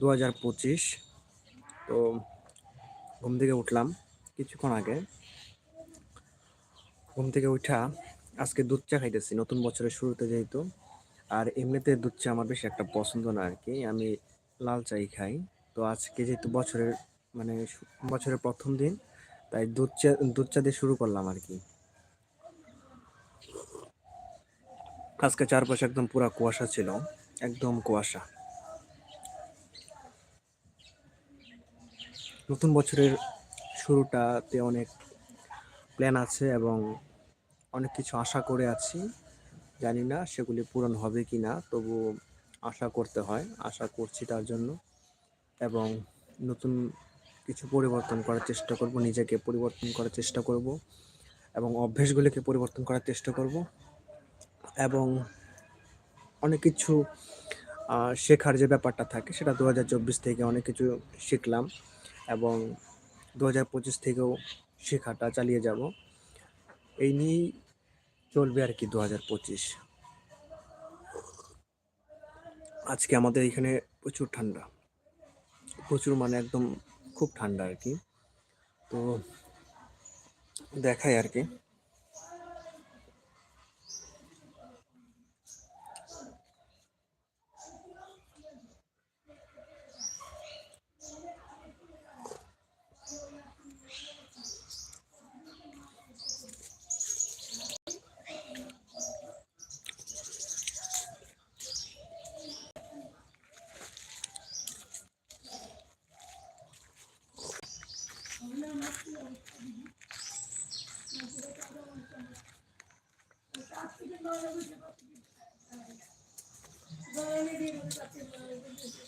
দু হাজার পঁচিশ। তো ঘুম থেকে উঠলাম কিছুক্ষণ আগে। ঘুম থেকে উঠা, আজকে দুধ চা খাইতেছি, নতুন বছরের শুরুতে যেহেতু। আর এমনিতে দুধ চা আমার বেশি একটা পছন্দ না আর কি, আমি লাল চাই খাই। তো আজকে যেহেতু বছরের মানে বছরের প্রথম দিন, তাই দুধ চা দুধ চা দিয়ে শুরু করলাম আর কি। আজকে চারপাশে একদম পুরা কুয়াশা ছিল, একদম কুয়াশা। নতুন বছরের শুরুটাতে অনেক প্ল্যান আছে এবং অনেক কিছু আশা করে আছি। জানি না সেগুলি পূরণ হবে কি না তবু আশা করতে হয়, আশা করছি তার জন্য। এবং নতুন কিছু পরিবর্তন করার চেষ্টা করব, নিজেকে পরিবর্তন করার চেষ্টা করব এবং অভ্যেসগুলিকে পরিবর্তন করার চেষ্টা করব। এবং অনেক কিছু শেখার যে ব্যাপারটা থাকে, সেটা দু হাজার চব্বিশ থেকে অনেক কিছু শিখলাম। এবং দু হাজার পঁচিশ থেকেও শেখাটা চালিয়ে যাব। এই নিয়েই চলবে আর কি দু হাজার পঁচিশ। আজকে আমাদের এখানে প্রচুর ঠান্ডা। প্রচুর মানে একদম খুব ঠান্ডা আর কি। তো দেখাই আর কি। Thank you.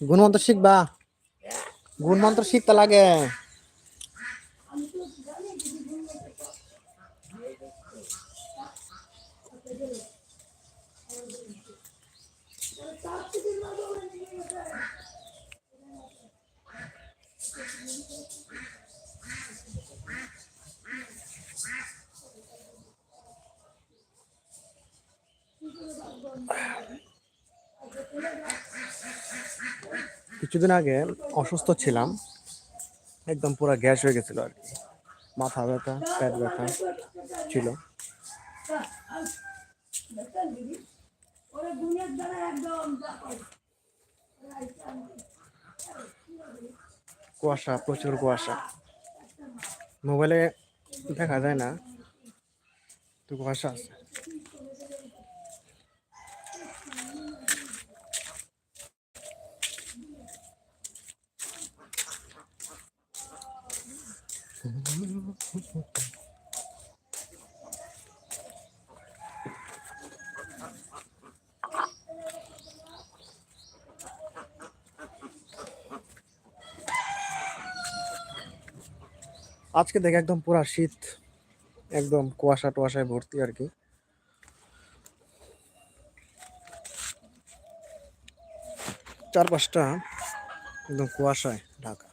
গুণমন্ত্র শিখবা গুণমন্ত্র শিখতে লাগে। কিছুদিন আগে অসুস্থ ছিলাম। একদম পুরো গ্যাস হয়ে গেছিল আর কি। মাথা ব্যথা, পেট ব্যথা ছিল। কুয়াশা, প্রচুর কুয়াশা। মোবাইলে দেখা যায় না, তো কুয়াশা আছে। আজকে দেখে একদম পুরা শীত, একদম কুয়াশা টুয়াশায় ভর্তি আর কি। চারপাশটা একদম কুয়াশায় ঢাকা।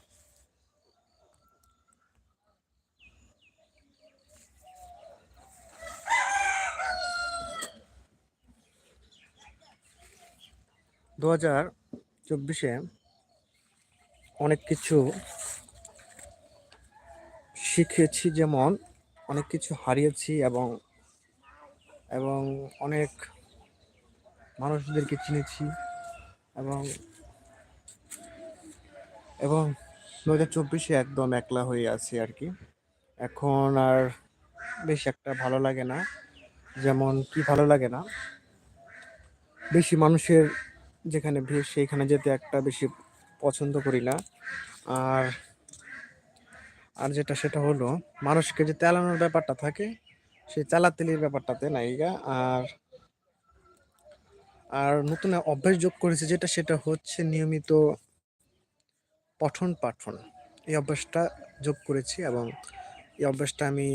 দু হাজার চব্বিশে অনেক কিছু শিখেছি, যেমন অনেক কিছু হারিয়েছি এবং এবং অনেক মানুষদেরকে চিনেছি এবং এবং দু হাজার চব্বিশে একদম একলা হয়ে আছি আর কি। এখন আর বেশ একটা ভালো লাগে না। যেমন কি ভালো লাগে না? বেশি মানুষের যেখানে ভিড় সেইখানে যেতে একটা বেশি পছন্দ করি না। আর আর যেটা সেটা হলো, মানুষকে যে তেলানোর ব্যাপারটা থাকে, সেই চালাতেলির ব্যাপারটাতে নাইগা আর আর নতুন অভ্যাস যোগ করেছে যেটা, সেটা হচ্ছে নিয়মিত পঠন পাঠন। এই অভ্যাসটা যোগ করেছি এবং এই অভ্যাসটা আমি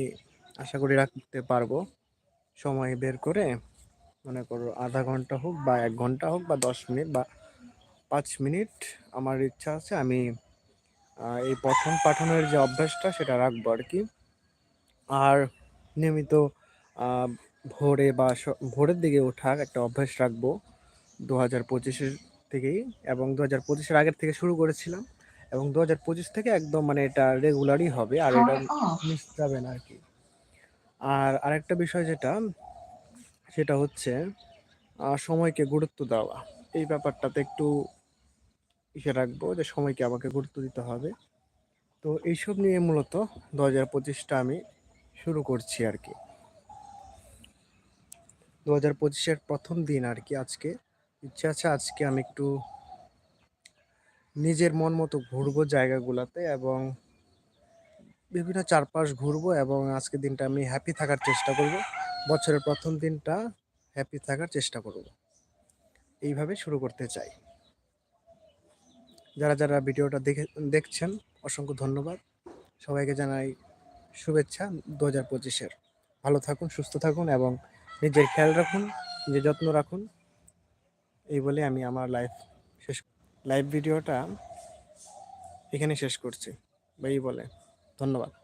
আশা করি রাখতে পারব। সময় বের করে মনে করো আধা ঘণ্টা হোক বা এক ঘণ্টা হোক বা দশ মিনিট বা পাঁচ মিনিট আমার ইচ্ছা আছে আমি এই পঠন পাঠনের যে অভ্যাসটা সেটা রাখব আর কি। আর নিয়মিত ভোরে বা ভোরের দিকে ওঠার একটা অভ্যাস রাখব দু হাজার পঁচিশের থেকেই এবং দু হাজার পঁচিশের আগের থেকে শুরু করেছিলাম এবং দু হাজার পঁচিশ থেকে একদম মানে এটা রেগুলারই হবে আর এটা মিস যাবে না আর কি। আর আরেকটা বিষয় যেটা সেটা হচ্ছে সময়কে গুরুত্ব দেওয়া। এই ব্যাপারটাতে একটু ইসে রাখব যে সময়কে আমাকে গুরুত্ব দিতে হবে। তো এইসব নিয়ে মূলত দু হাজার পঁচিশটা আমি শুরু করছি আর কি। দু হাজার পঁচিশের প্রথম দিন আর কি আজকে। ইচ্ছে আছে আজকে আমি একটু নিজের মন মতো ঘুরবো জায়গাগুলোতে এবং বিভিন্ন চারপাশ ঘুরবো এবং আজকে দিনটা আমি হ্যাপি থাকার চেষ্টা করব। বছরের প্রথম দিনটা হ্যাপি থাকার চেষ্টা করব। এইভাবে শুরু করতে চাই। যারা যারা ভিডিওটা দেখে, দেখছেন, অসংখ্য ধন্যবাদ। সবাইকে জানাই শুভেচ্ছা দু হাজার পঁচিশের। ভালো থাকুন, সুস্থ থাকুন এবং নিজের খেয়াল রাখুন, নিজের যত্ন রাখুন। এই বলে আমি আমার লাইফ শেষ লাইভ ভিডিওটা এখানে শেষ করছি। বা এই বলে। ধন্যবাদ।